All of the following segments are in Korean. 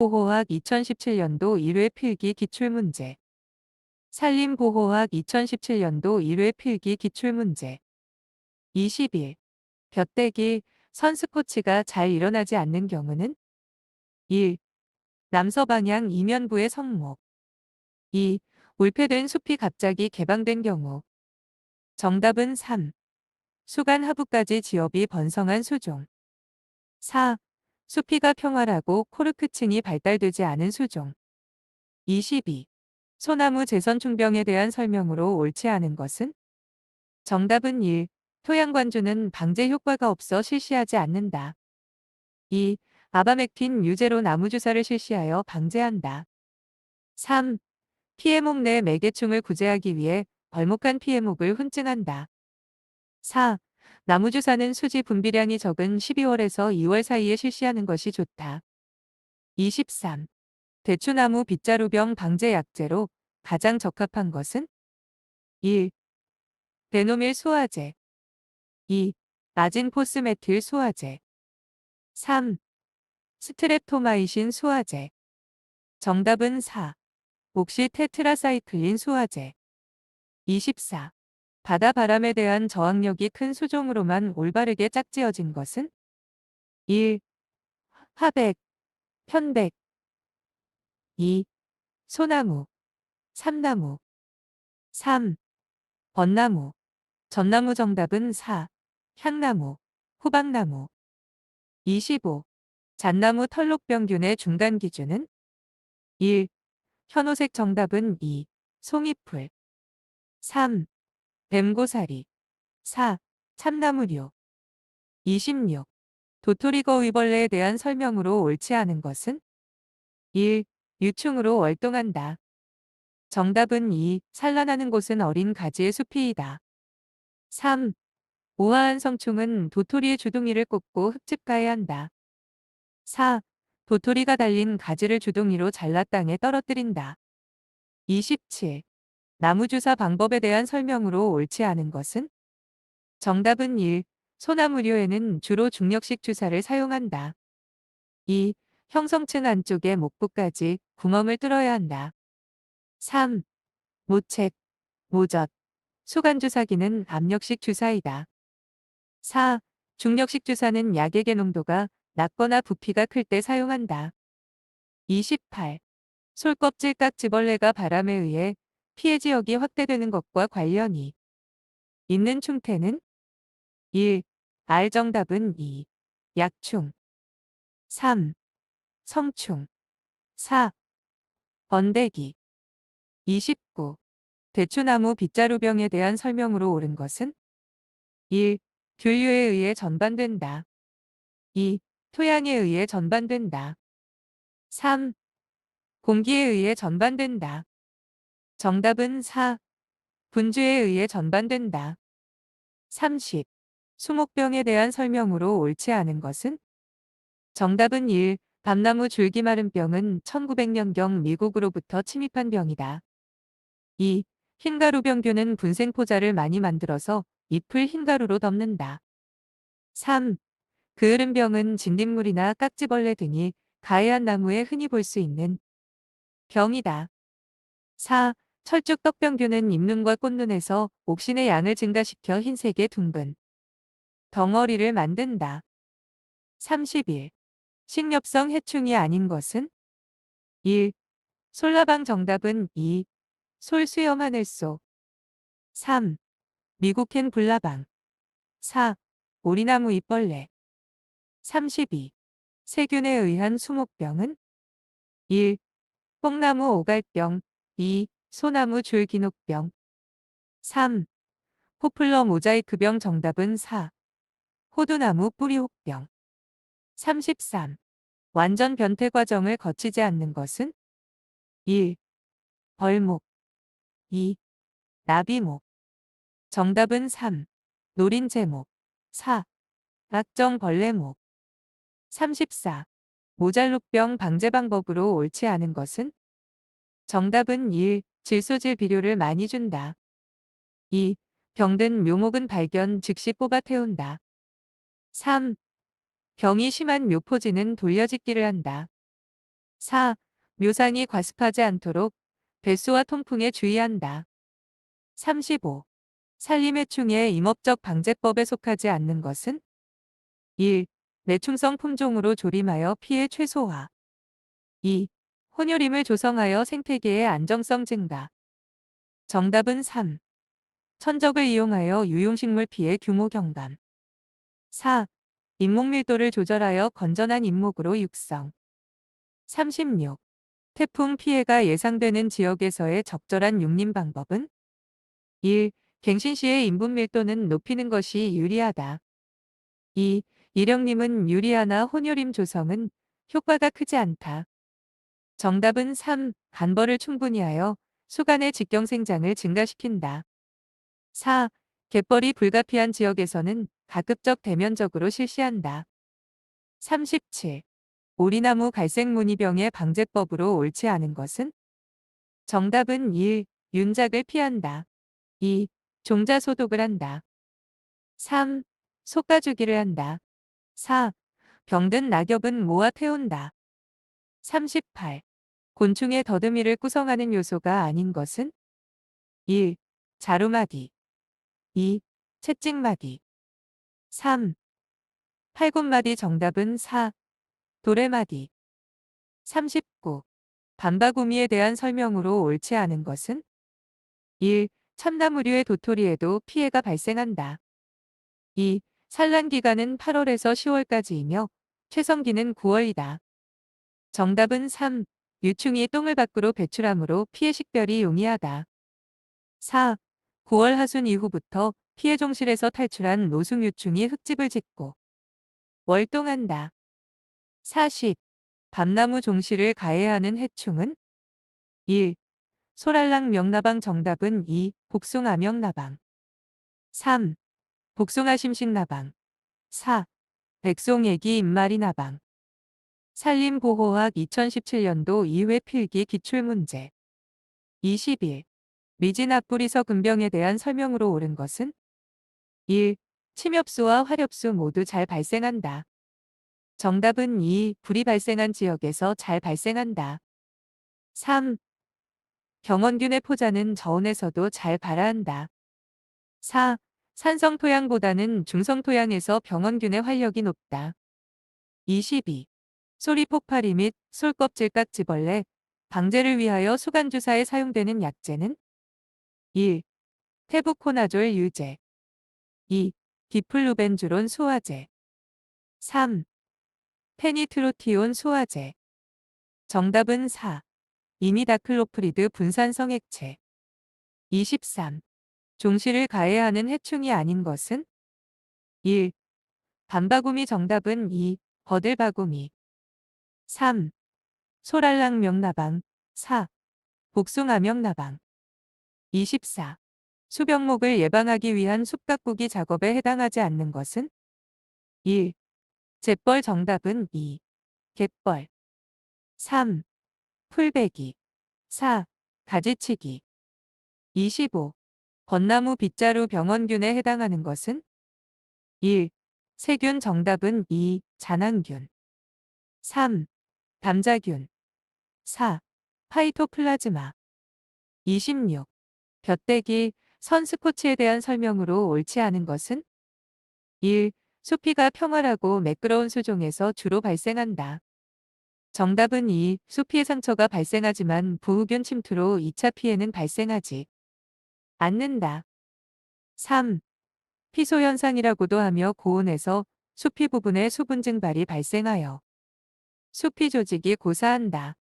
보호학 2017년도 1회 필기 기출문제 산림보호학 2017년도 1회 필기 기출문제 20일 볕대기 선스 코치가 잘 일어나지 않는 경우는 1. 남서방향 이면부의 성목 2. 울패된 숲이 갑자기 개방된 경우 정답은 3. 수간 하부까지 지엽이 번성한 수종 4. 수피가 평활하고 코르크층이 발달되지 않은 수종 22. 소나무 재선충병에 대한 설명으로 옳지 않은 것은? 정답은 1. 토양관주는 방제 효과가 없어 실시하지 않는다. 2. 아바맥틴 유제로 나무주사를 실시하여 방제한다. 3. 피해목 내 매개충을 구제하기 위해 벌목한 피해목을 훈증한다. 4. 나무주사는 수지 분비량이 적은 12월에서 2월 사이에 실시하는 것이 좋다. 23. 대추나무 빗자루병 방제 약제로 가장 적합한 것은? 1. 베노밀 소화제 2. 아진 포스메틸 소화제 3. 스트랩토마이신 소화제 정답은 4. 옥시 테트라사이클린 소화제 24. 바다 바람에 대한 저항력이 큰 수종으로만 올바르게 짝지어진 것은? 1. 화백, 편백 2. 소나무, 삼나무 3. 벚나무, 전나무 정답은 4. 향나무, 호박나무 25. 잣나무 털록병균의 중간 기준은? 1. 현오색 정답은 2. 송이풀 3. 뱀고사리 4. 참나무류 26. 도토리 거위벌레에 대한 설명으로 옳지 않은 것은? 1. 유충으로 월동한다. 정답은 2. 산란하는 곳은 어린 가지의 숲이이다. 3. 우아한 성충은 도토리의 주둥이를 꽂고 흙집가에 한다. 4. 도토리가 달린 가지를 주둥이로 잘라 땅에 떨어뜨린다. 27. 나무주사 방법에 대한 설명으로 옳지 않은 것은? 정답은 1. 소나무류에는 주로 중력식 주사를 사용한다. 2. 형성층 안쪽에 목부까지 구멍을 뚫어야 한다. 3. 모책, 모젓, 수간주사기는 압력식 주사이다. 4. 중력식 주사는 약액의 농도가 낮거나 부피가 클 때 사용한다. 28. 솔껍질 깍지벌레가 바람에 의해 피해 지역이 확대되는 것과 관련이 있는 충태는 1. 알 정답은 2. 약충 3. 성충 4. 번데기 29. 대추나무 빗자루병에 대한 설명으로 옳은 것은 1. 교류에 의해 전반된다. 2. 토양에 의해 전반된다. 3. 공기에 의해 전반된다. 정답은 4. 분주에 의해 전반된다. 30. 수목병에 대한 설명으로 옳지 않은 것은? 정답은 1. 밤나무 줄기 마름병은 1900년경 미국으로부터 침입한 병이다. 2. 흰가루병균은 분생포자를 많이 만들어서 잎을 흰가루로 덮는다. 3. 그을음병은 진딧물이나 깍지벌레 등이 가해한 나무에 흔히 볼 수 있는 병이다. 4. 철쭉 떡병균은 잎눈과 꽃눈에서 옥신의 양을 증가시켜 흰색의 둥근 덩어리를 만든다. 31. 식렵성 해충이 아닌 것은? 1. 솔라방 정답은 2. 솔수염 하늘소 3. 미국행 불나방 4. 오리나무 잎벌레 32. 세균에 의한 수목병은? 1. 뽕나무 오갈병 2. 소나무 줄기녹병 3. 포플러 모자이크병 정답은 4. 호두나무 뿌리혹병 33. 완전 변태 과정을 거치지 않는 것은? 1. 벌목 2. 나비목 정답은 3. 노린재목 4. 악정벌레목 34. 모잘록병 방제 방법으로 옳지 않은 것은? 정답은 1. 질소질 비료를 많이 준다. 2. 병든 묘목은 발견 즉시 뽑아 태운다. 3. 병이 심한 묘포지는 돌려짓기를 한다. 4. 묘상이 과습하지 않도록 배수와 통풍에 주의한다. 35. 산림해충의 임업적 방제법에 속하지 않는 것은 1. 내충성 품종으로 조림하여 피해 최소화 2. 혼요림을 조성하여 생태계의 안정성 증가 정답은 3. 천적을 이용하여 유용식물 피해 규모 경감 4. 잎목 밀도를 조절하여 건전한 잎목으로 육성 36. 태풍 피해가 예상되는 지역에서의 적절한 육림 방법은 1. 갱신시의 인분 밀도는 높이는 것이 유리하다. 2. 일령림은 유리하나 혼요림 조성은 효과가 크지 않다. 정답은 3. 간벌을 충분히 하여 수간의 직경 생장을 증가시킨다. 4. 갯벌이 불가피한 지역에서는 가급적 대면적으로 실시한다. 37. 오리나무 갈색무늬병의 방제법으로 옳지 않은 것은? 정답은 1. 윤작을 피한다. 2. 종자 소독을 한다. 3. 속가주기를 한다. 4. 병든 낙엽은 모아 태운다. 38. 곤충의 더듬이를 구성하는 요소가 아닌 것은? 1. 자루마디 2. 채찍마디 3. 팔굽마디 정답은 4. 도레마디 39. 반바구미에 대한 설명으로 옳지 않은 것은? 1. 참나무류의 도토리에도 피해가 발생한다. 2. 산란 기간은 8월에서 10월까지이며 최성기는 9월이다. 정답은 3. 유충이 똥을 밖으로 배출하므로 피해 식별이 용이하다. 4. 9월 하순 이후부터 피해 종실에서 탈출한 노숙 유충이 흙집을 짓고 월동한다. 40. 밤나무 종실을 가해하는 해충은 1. 소랄랑 명나방 정답은 2. 복숭아 명나방 3. 복숭아 심식나방 4. 백송애기 입마리 나방 산림보호학 2017년도 2회 필기 기출문제 21. 미진 앞부리서 근병에 대한 설명으로 옳은 것은 1. 침엽수와 화렵수 모두 잘 발생한다. 정답은 2. 불이 발생한 지역에서 잘 발생한다. 3. 경원균의 포자는 저온에서도 잘 발화한다. 4. 산성 토양보다는 중성 토양에서 병원균의 활력이 높다. 22. 소리 폭발이 및 솔껍질 깍지벌레 방제를 위하여 수간주사에 사용되는 약제는 1. 테부코나졸 유제 2. 디플루벤주론 소화제 3. 페니트로티온 소화제 정답은 4. 이미다클로프리드 분산성 액체 23. 종실을 가해하는 해충이 아닌 것은 1. 반바구미 정답은 2. 버들바구미 3. 소랄랑 명나방 4. 복숭아 명나방 24. 수병목을 예방하기 위한 숲가꾸기 작업에 해당하지 않는 것은 1. 잿벌 정답은 2. 갯벌 3. 풀베기 4. 가지치기 25. 벚나무 빗자루 병원균에 해당하는 것은 1. 세균 정답은 2. 잔항균 3. 담자균 4. 파이토플라즈마 26. 볕대기, 선스코치에 대한 설명으로 옳지 않은 것은 1. 수피가 평활하고 매끄러운 수종에서 주로 발생한다. 정답은 2. 수피의 상처가 발생하지만 부우균 침투로 2차 피해는 발생하지 않는다. 3. 피소현상이라고도 하며 고온에서 수피 부분의 수분 증발이 발생하여 수피 조직이 고사한다.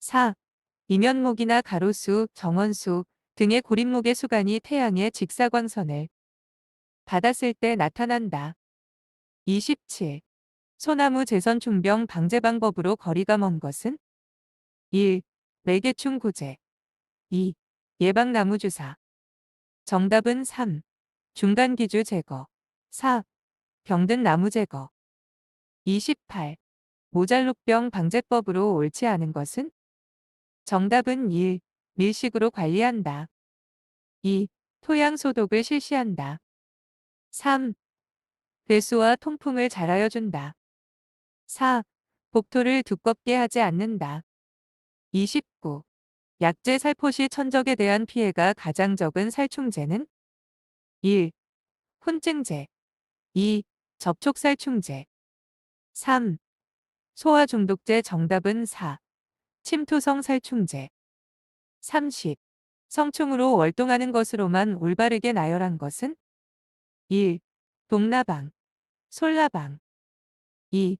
4. 이면목이나 가로수, 정원수 등의 고립목의 수간이 태양의 직사광선을 받았을 때 나타난다. 27. 소나무 재선 충병 방제 방법으로 거리가 먼 것은 1. 매개충 구제 2. 예방나무 주사 정답은 3. 중간기주 제거 4. 병든 나무 제거 28. 모잘록병 방제법으로 옳지 않은 것은? 정답은 1. 밀식으로 관리한다. 2. 토양 소독을 실시한다. 3. 배수와 통풍을 잘하여 준다. 4. 복토를 두껍게 하지 않는다. 29. 약재 살포시 천적에 대한 피해가 가장 적은 살충제는 1. 혼증제 2. 접촉살충제 3. 소화 중독제 정답은 4. 침투성 살충제 30. 성충으로 월동하는 것으로만 올바르게 나열한 것은 1. 동나방 솔나방 2.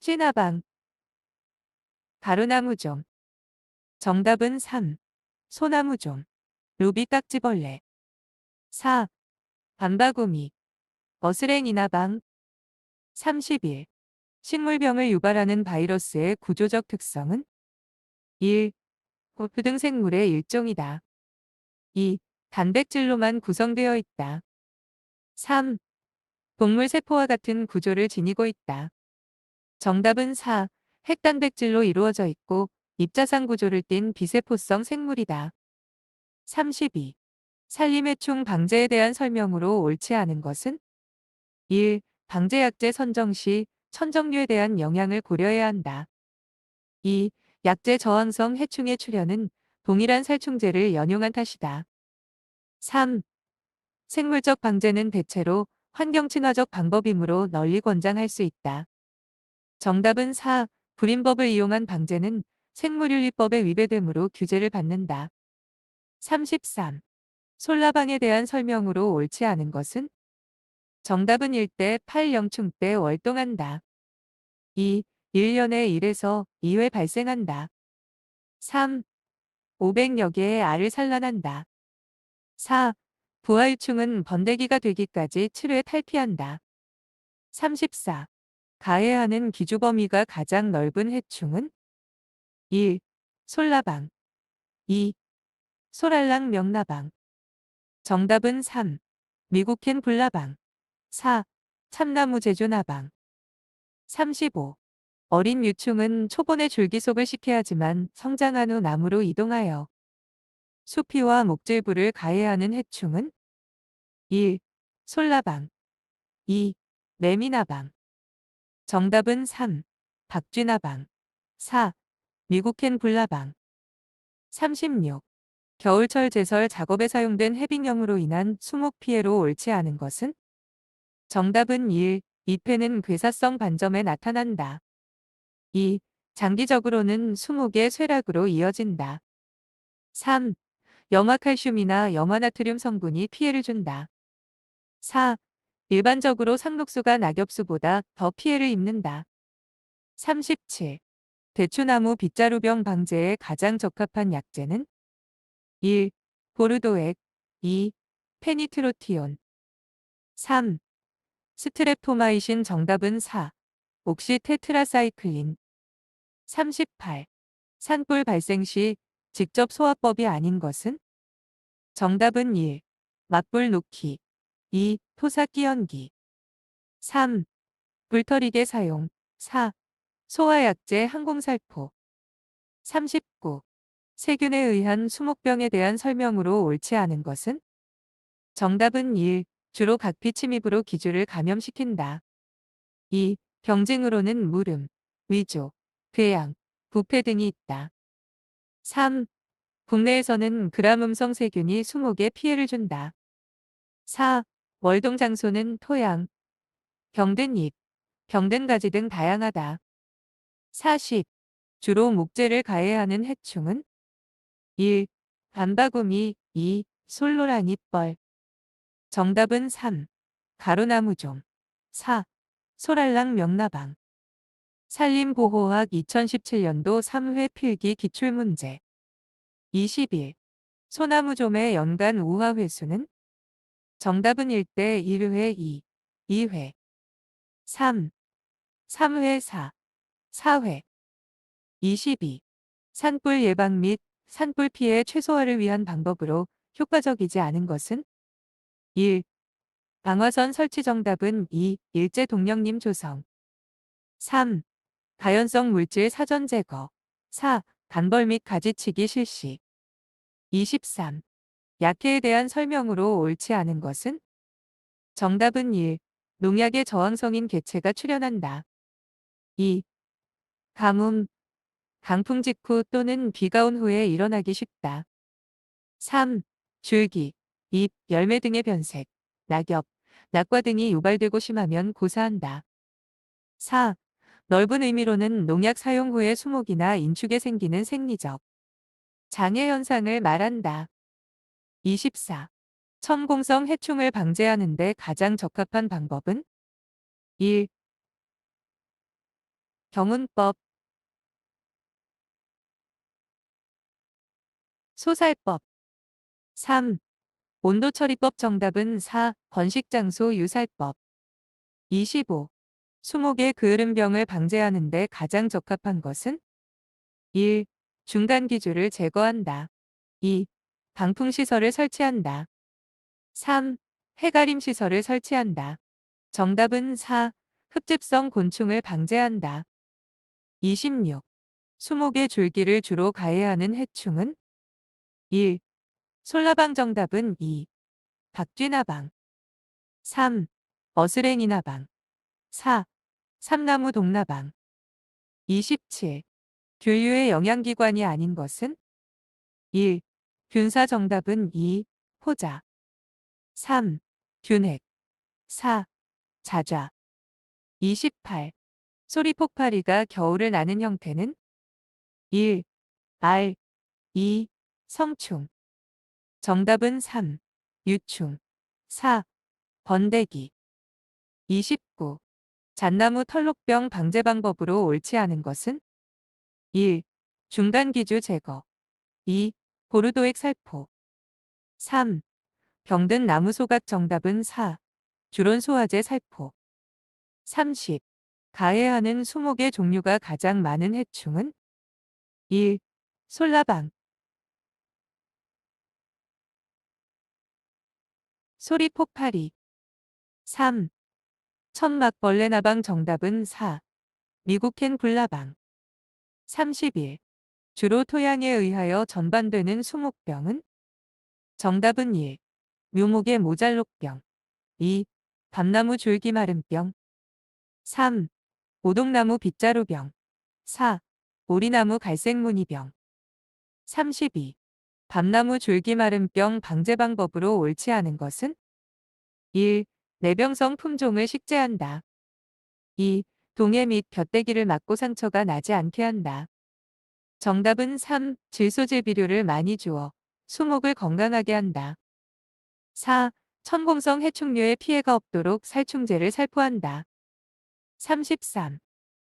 찌나방 가루나무종 정답은 3. 소나무종 루비깍지벌레 4. 밤바구미 머스랭이나 방 31. 식물병을 유발하는 바이러스의 구조적 특성은 1. 골프 등 생물의 일종이다. 2. 단백질로만 구성되어 있다. 3. 동물 세포와 같은 구조를 지니고 있다. 정답은 4. 핵단백질로 이루어져 있고 입자상 구조를 띤 비세포성 생물이다. 32. 살림해충 방제에 대한 설명으로 옳지 않은 것은 1. 방제약제 선정 시 천정류에 대한 영향을 고려해야 한다. 2. 약제 저항성 해충의 출현은 동일한 살충제를 연용한 탓이다. 3. 생물적 방제는 대체로 환경친화적 방법이므로 널리 권장할 수 있다. 정답은 4. 불임법을 이용한 방제는 생물윤리법에 위배되므로 규제를 받는다. 33. 솔라방에 대한 설명으로 옳지 않은 것은 정답은 1대 8영충 때 월동한다. 2. 1년에 1에서 2회 발생한다. 3. 500여 개의 알을 산란한다. 4. 부활충은 번데기가 되기까지 7회 탈피한다. 34. 가해하는 기주 범위가 가장 넓은 해충은 1. 솔라방 2. 소랄랑 명나방 정답은 3. 미국캔 불나방 4. 참나무 제조 나방 35. 어린 유충은 초본의 줄기속을 식해하지만 성장한 후 나무로 이동하여 수피와 목질부를 가해하는 해충은 1. 솔나방 2. 매미나방 정답은 3. 박쥐나방 4. 미국캔 불나방 36. 겨울철 제설 작업에 사용된 해빙염으로 인한 수목 피해로 옳지 않은 것은 정답은 1. 잎에는 괴사성 반점에 나타난다. 2. 장기적으로는 수목의 쇠락으로 이어진다. 3. 염화칼슘이나 염화나트륨 성분이 피해를 준다. 4. 일반적으로 상록수가 낙엽수보다 더 피해를 입는다. 37. 대추나무 빗자루병 방제에 가장 적합한 약제는 1. 보르도액 2. 페니트로티온 3. 스트랩토마이신 정답은 4. 옥시 테트라사이클린 38. 산불 발생 시 직접 소화법이 아닌 것은? 정답은 1. 맞불 놓기 2. 토사끼 연기 3. 불터리게 사용 4. 소화약제 항공살포 39. 세균에 의한 수목병에 대한 설명으로 옳지 않은 것은? 정답은 1. 주로 각피 침입으로 기주를 감염시킨다. 2. 병증으로는 물음, 위조, 궤양, 부패 등이 있다. 3. 국내에서는 그람음성 세균이 수목에 피해를 준다. 4. 월동 장소는 토양, 병든 잎, 병든 가지 등 다양하다. 40. 주로 목재를 가해하는 해충은 1. 반바구미 2. 솔로라니뻘 정답은 3. 가루나무종 4. 소랄랑 명나방 산림보호학 2017년도 3회 필기 기출문제 21. 소나무좀의 연간 우화 회수는 정답은 1대 1회 2, 2회 3. 3회 4, 4회 22. 산불 예방 및 산불 피해 최소화를 위한 방법으로 효과적이지 않은 것은 1. 방화선 설치 정답은 2. 일제 동력림 조성 3. 가연성 물질 사전 제거 4. 단벌 및 가지치기 실시 23. 약해에 대한 설명으로 옳지 않은 것은? 정답은 1. 농약의 저항성인 개체가 출현한다. 2. 가뭄, 강풍 직후 또는 비가 온 후에 일어나기 쉽다. 3. 줄기, 잎, 열매 등의 변색, 낙엽, 낙과 등이 유발되고 심하면 고사한다. 4. 넓은 의미로는 농약 사용 후에 수목이나 인축에 생기는 생리적 장애 현상을 말한다. 24. 첨공성 해충을 방제하는 데 가장 적합한 방법은 1. 경운법 소살법 3. 온도처리법 정답은 4. 번식장소 유살법 25. 수목의 그을음병을 방제하는 데 가장 적합한 것은 1. 중간 기주를 제거한다. 2. 방풍시설을 설치한다. 3. 해가림 시설을 설치한다. 정답은 4. 흡집성 곤충을 방제한다. 26. 수목의 줄기를 주로 가해하는 해충은 1. 솔라방 정답은 2. 박쥐나방 3. 어스랭이나방 4. 삼나무 동나방 27. 균류의 영양기관이 아닌 것은 1. 균사 정답은 2. 호자 3. 균핵 4. 자좌 28. 소리폭파리가 겨울을 나는 형태는 1. 알 2. 성충 정답은 3. 유충 4. 번데기 29. 잣나무 털록병 방제 방법으로 옳지 않은 것은 1. 중간기주 제거 2. 보르도액 살포 3. 병든 나무 소각 정답은 4. 주론 소화제 살포 30. 가해하는 수목의 종류가 가장 많은 해충은 1. 솔라방 소리 폭파리 3. 천막벌레 나방 정답은 4. 미국캔 굴라방 31. 주로 토양에 의하여 전반되는 수목병은 정답은 1. 묘목의 모잘록병 2. 밤나무 줄기 마름병 3. 오동나무 빗자루병 4. 오리나무 갈색무늬병 32. 밤나무 줄기 마름병 방제 방법으로 옳지 않은 것은 1. 내병성 품종을 식재한다. 2. 동해 및 볕대기를 막고 상처가 나지 않게 한다. 정답은 3. 질소질 비료를 많이 주어 수목을 건강하게 한다. 4. 천공성 해충류의 피해가 없도록 살충제를 살포한다. 33.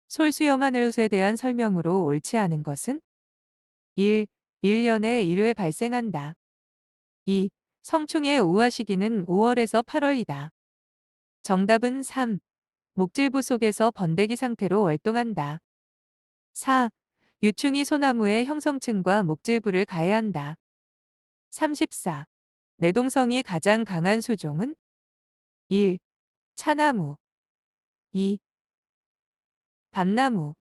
솔수염 하늘웃에 대한 설명으로 옳지 않은 것은 1. 1년에 1회 발생한다. 2. 성충의 우화 시기는 5월에서 8월이다. 정답은 3. 목질부 속에서 번데기 상태로 활동한다. 4. 유충이 소나무의 형성층과 목질부를 가해한다. 34. 내동성이 가장 강한 수종은 1. 차나무 2. 밤나무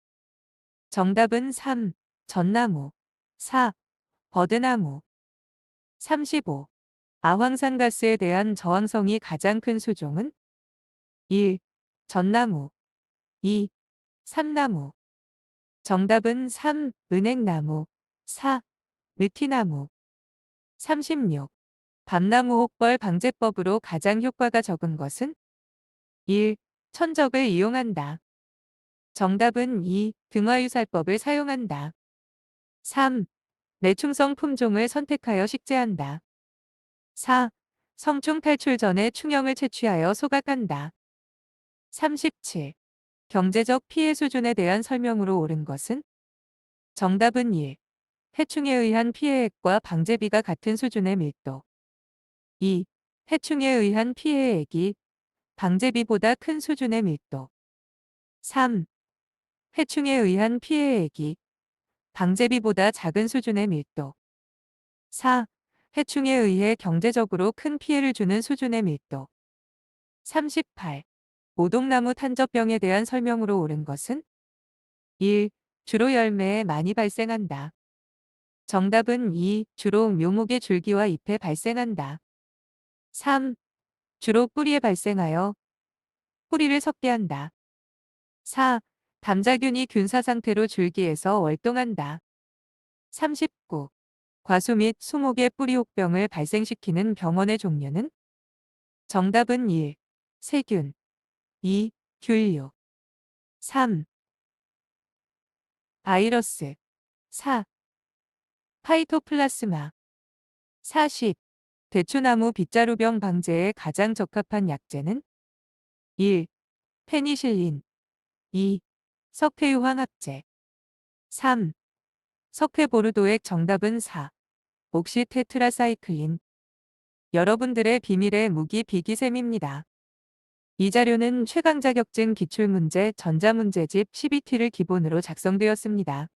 정답은 3. 전나무 4. 버드나무 35. 아황산 가스에 대한 저항성이 가장 큰 수종은 1. 전나무 2. 삼나무 정답은 3. 은행나무 4. 느티나무 36. 밤나무 혹벌 방제법으로 가장 효과가 적은 것은 1. 천적을 이용한다. 정답은 2. 등화유살법을 사용한다. 3. 내충성 품종을 선택하여 식재한다. 4. 성충 탈출 전에 충형을 채취하여 소각한다. 37. 경제적 피해 수준에 대한 설명으로 옳은 것은? 정답은 1. 해충에 의한 피해액과 방제비가 같은 수준의 밀도. 2. 해충에 의한 피해액이 방제비보다 큰 수준의 밀도. 3. 해충에 의한 피해액이 방제비보다 작은 수준의 밀도. 4. 해충에 의해 경제적으로 큰 피해를 주는 수준의 밀도. 38. 오동나무 탄저병에 대한 설명으로 옳은 것은 1. 주로 열매에 많이 발생한다. 정답은 2. 주로 묘목의 줄기와 잎에 발생한다. 3. 주로 뿌리에 발생하여 뿌리를 섞게 한다. 4. 담자균이 균사 상태로 줄기에서 월동한다. 39. 과수 및 수목의 뿌리 혹병을 발생시키는 병원의 종류는? 정답은 1. 세균 2. 균류 3. 바이러스 4. 파이토플라스마 40. 대추나무 빗자루병 방제에 가장 적합한 약재는? 1. 페니실린 2. 석회유황 합제 3. 석회 보르도액 정답은 4. 옥시 테트라사이클린 여러분들의 비밀의 무기 비기셈입니다. 이 자료는 최강 자격증 기출문제 전자문제집 12T를 기본으로 작성되었습니다.